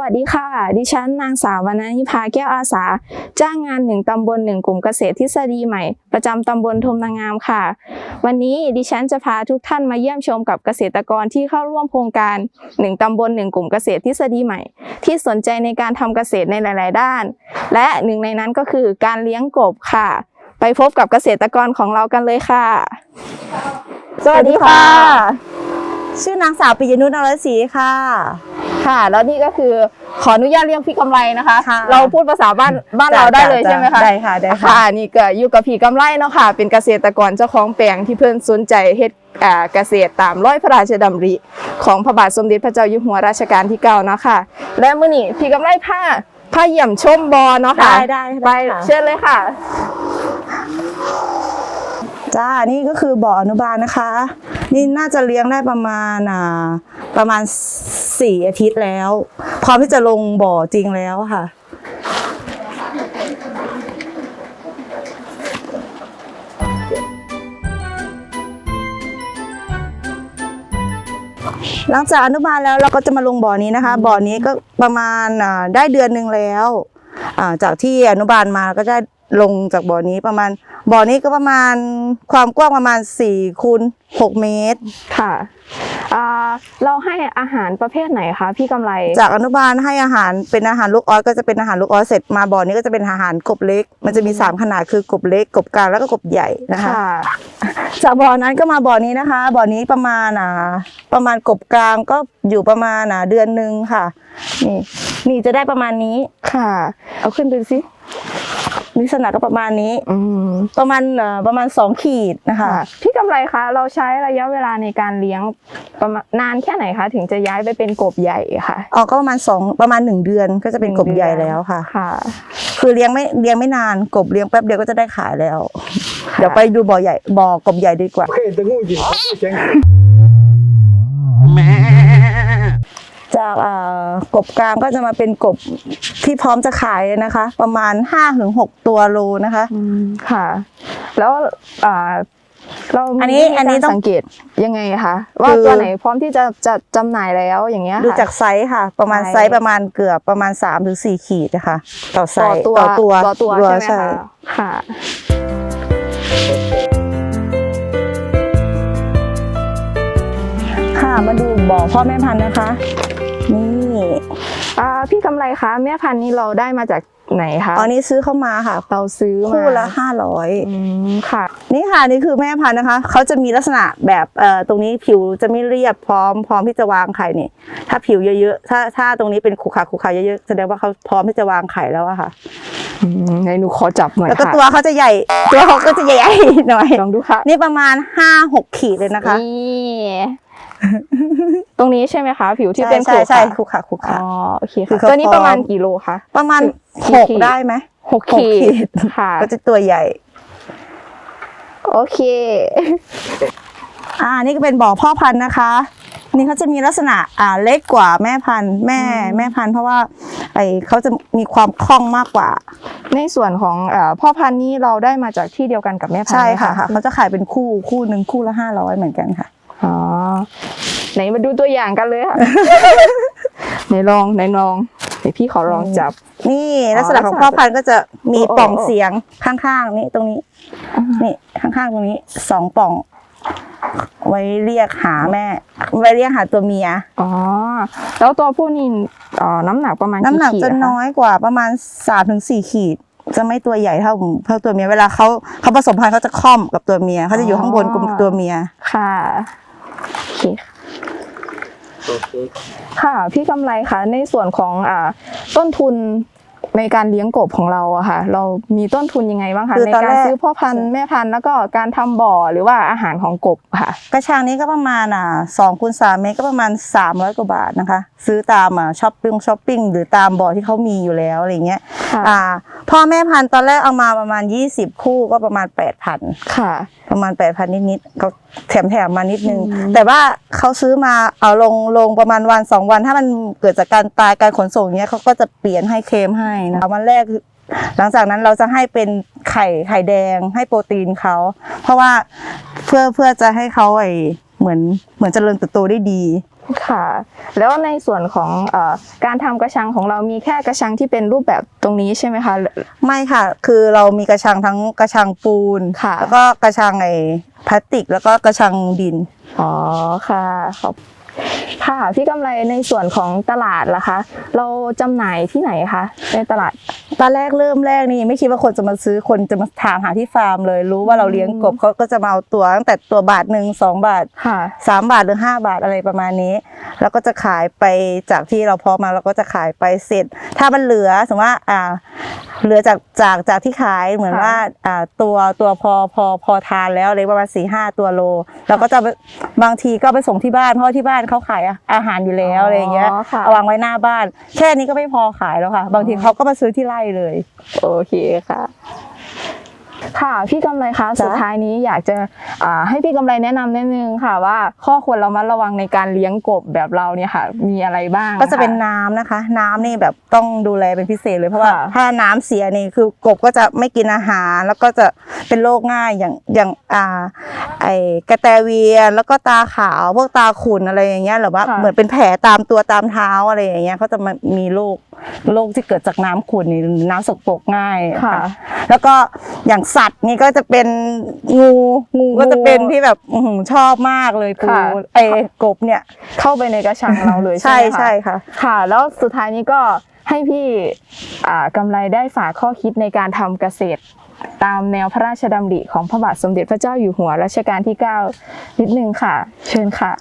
วัสดีค่ะ ดิฉันนางสาววรรณนิพาแก้วอาสา จ้างงานหนึ่งตำบลหนึ่งกลุ่มเกษตรทฤษฎีใหม่ ประจำตำบลทมนางามค่ะ วันนี้ดิฉันจะพาทุกท่านมาเยี่ยมชมกับเกษตรกรที่เข้าร่วมโครงการหนึ่งตำบลหนึ่งกลุ่มเกษตรทฤษฎีใหม่ ที่สนใจในการทำเกษตรในหลาย ๆ ด้าน และหนึ่งในนั้นก็คือการเลี้ยงกบค่ะ ไปพบกับเกษตรกรของเรากันเลยค่ะ สวัสดีค่ะ ชื่อนางสาวปิยนุชนรศรีค่ะ ค่ะ แล้วนี่ก็คือขออนุญาตเรียกพี่กำไรนะคะ ค่ะเราพูดภาษาบ้านบ้านเราได้เลยใช่ไหมคะได้ค่ะได้ค่ะค่ะ นี่ก็อยู่กับพี่กำไรเนาะค่ะ เป็นเกษตรกรเจ้าของแปลงที่เพิ่นสนใจเฮ็ดอ่าเกษตรตามร้อยพระราชดำริ ของพระบาทสมเด็จพระเจ้าอยู่หัวรัชกาลที่เก้าเนาะค่ะ และมื้อนี้พี่กำไรผ้าผ้าเยี่ยมชมบอเนาะค่ะ ได้ได้ไปได้ค่ะเชิญเลยค่ะ จ้านี่ก็คือบ่ออนุบาลนะคะ นี่น่าจะเลี้ยงได้ประมาณอ่าประมาณสี่อาทิตย์แล้ว พร้อมที่จะลงบ่อจริงแล้วค่ะ หลังจากอนุบาลแล้วเราก็จะมาลงบ่อนี้นะคะ บ่อนี้ก็ประมาณอ่าได้เดือนหนึ่งแล้วอ่าจากที่อนุบาลมาก็ได้ลงจากบ่อนี้ประมาณ บ่อนี้ก็ประมาณความกว้างประมาณ4คูณ6เมตร ค่ะอ่าเราให้อาหารประเภทไหนคะพี่กำไร จากอนุบาลให้อาหารเป็นอาหารลูกออสก็จะเป็นอาหารลูกออสเสร็จมาบ่อนี้ก็จะเป็นอาหารกบเล็ก มันจะมี 3 ขนาดคือกบเล็กกบกลางแล้วก็กบใหญ่นะคะค่ะจากบ่อนั้นก็มาบ่อนี้นะคะ บ่อนี้ประมาณอ่าประมาณกบกลางก็อยู่ประมาณอ่าเดือนหนึ่งค่ะ นี่นี่จะได้ประมาณนี้ค่ะ เอาขึ้นดูสิ ลักษณะก็ประมาณนี้ อืมประมาณเอ่อประมาณสองขีดนะคะค่ะพี่กำไรคะเราใช้ระยะเวลาในการเลี้ยงประมาณนานแค่ไหนคะถึงจะย้ายไปเป็นกบใหญ่ค่ะออกก็ประมาณสองประมาณหนึ่งเดือนก็จะเป็นกบใหญ่แล้วค่ะ ค่ะ คือเลี้ยงไม่เลี้ยงไม่นานกบเลี้ยงแป๊บเดียวก็จะได้ขายแล้ว เดี๋ยวไปดูบ่อใหญ่บ่อกบใหญ่ดีกว่าเคยเห็นแต่งู จากเอ่อกบกลางก็จะมาเป็นกบที่พร้อมจะขายเลยนะคะ ประมาณ5้าถึงหตัวโลนะคะอืมค่ะ แล้วอ่าเรามีอันนี้วิธีอันนี้การต้องสังเกตยังไงคะว่าคือตัวไหนพร้อมที่จะจะจำหน่ายแล้วอย่างเงี้ยค่ะดูจากไซส์ค่ะ ประมาณไซส์ไซส์ประมาณเกือบประมาณ3าถึงสขีดนะคะต่อไซต่อส์ตัวต่อตัวต่อตัวใช่ไหมคะค่ะค่ะมาดูบ่อพ่อแม่พันธุ์นะคะนี่ อ่าพี่กำไรคะแม่พันธุ์นี้เราได้มาจากไหนคะอันนี้ซื้อเข้ามาค่ะเราซื้อมาคู่ละห้าร้อยอืมค่ะ นี่ค่ะนี่คือแม่พันธุ์นะคะเขาจะมีลักษณะแบบเอ่อตรงนี้ผิวจะไม่เรียบพร้อมพร้อมที่จะวางไข่นี่ ถ้าผิวเยอะๆถ้าถ้าตรงนี้เป็นขรุขระขรุขระเยอะๆแสดงว่าเขาพร้อมที่จะวางไข่แล้วอะค่ะอืมไงหนูขอจับหน่อยแล้วก็ค่ะตัวเขาจะใหญ่ ตัวเขาก็จะใหญ่ๆหน่อยลองดูค่ะ นี่ประมาณห้าหกขีดเลยนะคะนี่ ตรงนี้ใช่ไหมคะ ผิวที่ใช่เป็นใช่ใช่ขรุขรุขระขรุขอ๋ระอโอเคคือค่ะเขาตัวนี้พร้อมประมาณกี่โลคะประมาณขีดหกขีดได้ไหมหกหกขีขีดดค่ะ ก็จะตัวใหญ่ โอเค อ่านี่ก็เป็นบ่อพ่อพันธุ์นะคะ นี่เขาจะมีลักษณะอ่าเล็กกว่าแม่พันธุ์แม่อืมแม่พันธุ์เพราะว่าไอเขาจะมีความคล่องมากกว่า ในส่วนของเอ่อพ่อพันธุ์นี้เราได้มาจากที่เดียวกันกับแม่พันธุ์ใช่ไหมค่ะค่ะเขาจะขายเป็นคู่คู่หนึ่งคู่ละห้าร้อยเหมือนกันค่ะ อ๋อไหนมาดูตัวอย่างกันเลยค่ะ ไหนลองไหนลองเดี๋ยวพี่ขอลองจับ นี่ลักษณะของลักษณะพ่อพันธุ์ก็จะมีโอ้ปล่องโอ้เสียงข้างๆนี่ตรงนี้ นี่ข้างๆตรงนี้สองปล่อง ไว้เรียกหาแม่ ไว้เรียกหาตัวเมีย อ๋อ แล้วตัวผู้นี้เอ่อน้ำหนักประมาณน้ำหนักกี่ขีดจะคน้อยกว่าประมาณสามถึงสี่ขีด จะไม่ตัวใหญ่เท่าเท่าตัวเมียเวลาเขาเขาผสมพันธุ์เขาจะค่อมกับตัวเมียเขาจะอยู่ข้างบนกับตัวเมีย ค่ะ โอเคค่ะค่ะพี่กำไรคะในส่วนของอ่าต้นทุนในการเลี้ยงกบของเราอะค่ะ เรามีต้นทุนยังไงบ้างคะคือในตอนการแรก ซื้อพ่อพันธุ์แม่พันธุ์แล้วก็การทำบ่อหรือว่าอาหารของกบค่ะ กระชังนี้ก็ประมาณอ่าสองคูณสามเมตรก็ประมาณสามร้อยกว่าบาทนะคะ ซื้อตามอ่าช้อปปิ้งช้อปปิ้งหรือตามบ่อที่เขามีอยู่แล้วอะไรเงี้ยค่ะอ่าพ่อแม่พันธุ์ตอนแรกเอามาประมาณยี่สิบคู่ก็ประมาณแปดพันค่ะ ประมาณแปดพันนิดๆเขา แถมแถมๆมานิดนึงอืมแต่ว่าเขาซื้อมาเอาลงลงประมาณวันสองวัน ถ้ามันเกิดจากการตายการขนส่งเนี้ยเขาก็จะเปลี่ยนให้เคลมให้นะวันแรกคือหลังจากนั้นเราจะให้เป็นไข่ไข่แดงให้โปรตีนเขา เพราะว่าเพื่อเพื่อจะให้เขาไอเหมือนเหมือนเจริญเติบโตได้ดีค่ะ แล้วในส่วนของเออการทำกระชังของเรามีแค่กระชังที่เป็นรูปแบบตรงนี้ใช่ไหมคะ ไม่ค่ะ คือเรามีกระชังทั้งกระชังปูนค่ะแล้วก็กระชังไอ้ พลาสติกแล้วก็กระชังดิน อ๋อค่ะขอบ ค่ะพี่กำไรในส่วนของตลาดล่ะคะ เราจำหน่ายที่ไหนคะในตลาด ตอนแรกเริ่มแรกนี่ไม่คิดว่าคนจะมาซื้อคนจะมาถามหาที่ฟาร์มเลย รู้ว่าเราเลี้ยงกบเขาก็จะมาเอาตัวตั้งแต่ตัวบาทหนึ่งสองบาทค่ะสามบาทหรือห้าบาทอะไรประมาณนี้ แล้วก็จะขายไปจากที่เราเพาะมาเราก็จะขายไปเสร็จ ถ้ามันเหลือสมมติว่าอ่าเหลือจากจากจากที่ขายเหมือนค่ะว่าอ่าตัวตัวพอพอพอทานแล้วเลยประมาณสี่ห้าตัวโลเราก็จะไปบางทีก็ไปส่งที่บ้านเพราะที่บ้านเขาขายอาหารอยู่แล้วอะไรอย่างเงี้ยค่ะเอาวางไว้หน้าบ้าน แค่นี้ก็ไม่พอขายแล้วค่ะ บางทีเขาก็มาซื้อที่ไร่เลย โอเคค่ะ ค่ะ พี่กำไรคะจ๊ะสุดท้ายนี้อยากจะอ่าให้พี่กำไรแนะนำนิดนึงค่ะ ว่าข้อควรเรามัดระวังในการเลี้ยงกบแบบเราเนี่ยค่ะ มีอะไรบ้าง ก็จะเป็นค่น้ำนะคะ น้ำนี่แบบต้องดูแลเป็นพิเศษเลยเพราะว่าค่ะถ้าน้ำเสียนี่คือกบก็จะไม่กินอาหาร แล้วก็จะเป็นโรคง่ายอย่างอย่างอ่าไอกระแตเวียนแล้วก็ตาขาวพวกตาขุ่นอะไรอย่างเงี้ยหรือว่าค่ะเหมือนเป็นแผลตามตัวตามเท้าอะไรอย่างเงี้ยเขาจะมามีโรค โรคที่เกิดจากน้ำขุ่นนี่น้ำสกปรกง่ายค่ะ แล้วก็อย่างสัตว์นี่ก็จะเป็นงูงูก็จะเป็นที่แบบอื้อหือชอบมากเลยปูค่ะไอกบเนี่ย เข้าไปในกระชังเราเลยใช่ใช่ไหมคะใช่ค่ะ ค่ะ แล้วสุดท้ายนี้ก็ให้พี่อ่ากำไรได้ฝากข้อคิดในการทำเกษตร ตามแนวพระราชดำริของพระบาทสมเด็จพระเจ้าอยู่หัวรัชกาลที่ 9 นิดนึงค่ะ เชิญค่ะ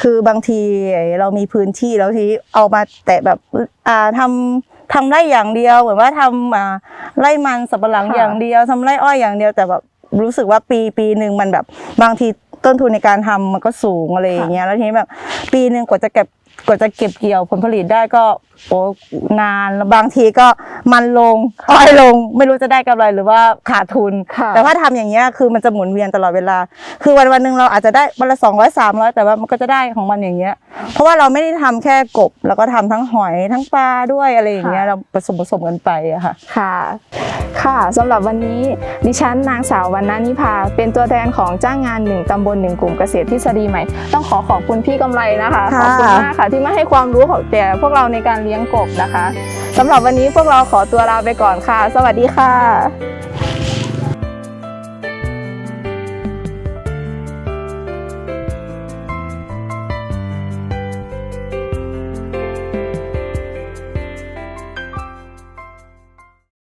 คือบางทีเรามีพื้นที่แล้วทีเอามาแต่แบบอ่าทำทำไร่อย่างเดียวเหมือนว่าทำอ่าไร่มันสับปะหลังค่ะ อย่างเดียวทำไร่อ้อยอย่างเดียวแต่แบบรู้สึกว่าปีปีหนึ่งมันแบบบางทีต้นทุนในการทำมันก็สูงอะไรอย่างเงี้ยแล้วทีนี้แบบปีหนึ่งกว่าจะเก็บ กว่าจะเก็บเกี่ยวผลผลิตได้ก็โอ้นานแล้วบางทีก็มันลงอ้อยลง ไม่รู้จะได้กำไรหรือว่าขาดทุนค่ะแต่ว่าทำอย่างเงี้ยคือมันจะหมุนเวียนตลอดเวลา คือวันวันหนึ่งเราอาจจะได้วันละสองร้อยสามร้อยแต่ว่ามันก็จะได้ของมันอย่างเงี้ย เพราะว่าเราไม่ได้ทำแค่กบ แล้วก็ทำทั้งหอยทั้งปลาด้วยอะไรอย่างเงี้ยค่ะเราผสมผสมกันไปอะค่ะ ค่ะ ค่ะสำหรับวันนี้ดิฉันนางสาววรรณนิพาเป็นตัวแทนของจ้างงานหนึ่งตำบลหนึ่งกลุ่มเกษตรทฤษฎีใหม่ ต้องขอขอบคุณพี่กำไรนะคะขค่ะอบคุณมากค่ะที่มาให้ความรู้ของแก่พวกเราในการเลี้ยงกบนะคะสำหรับวันนี้พวกเราขอตัวลาไปก่อนค่ะ สวัสดีค่ะ